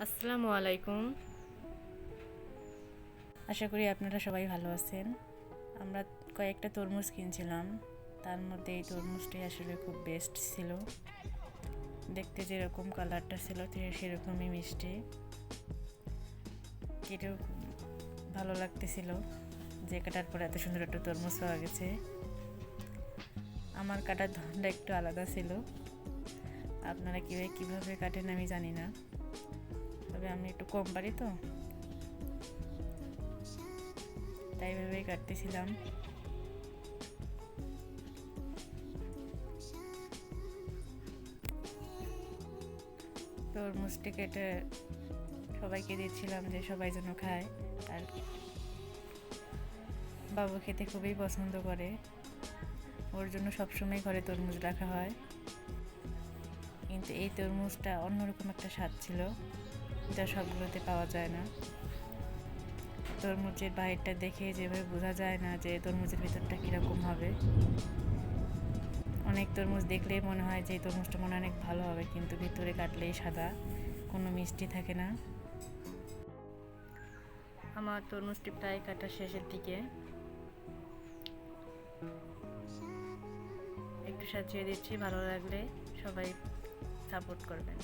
আসসালামু আলাইকুম। আশা করি আপনারা সবাই ভালো আছেন। আমরা কয়েকটা তরমুজ কিনছিলাম। তার মধ্যে এই তরমুজটি আসলে খুব বেস্ট ছিল। দেখতে যেরকম কালারটা ছিল সেরকমই মিষ্টি। কেটেও ভালো লাগতেছিল যে কাটার পরে এত সুন্দর একটা তরমুজ পাওয়া গেছে। আমার কাটার ধরনটা একটু আলাদা ছিল। আপনারা কীভাবে কীভাবে কাটেন আমি জানি না। তবে আমি একটু কম পারি তো। তাই ভেবেই কাটতেছিলাম। তরমুজটি কেটে সবাইকে দিচ্ছিলাম যে সবাই যেন খায়। আর বাবু খেতে খুবই পছন্দ করে। ওর জন্য সবসময় ঘরে তরমুজ রাখা হয়। কিন্তু এই তরমুজটা অন্যরকম একটা স্বাদ ছিল। যা সবগুলোতে পাওয়া যায় না। তরমুজের বাইরটা দেখে যেভাবে বোঝা যায় না যে তরমুজের ভিতরটা কীরকম হবে। অনেক তরমুজ দেখলেই মনে হয় যে তরমুজটা মনে অনেক ভালো হবে, কিন্তু ভিতরে কাটলেই সাদা, কোনো মিষ্টি থাকে না। আমার তরমুজটি প্রায় কাটা শেষের দিকে। একটু সাজিয়ে দিচ্ছি, ভালো লাগলে সবাই সাপোর্ট করবেন।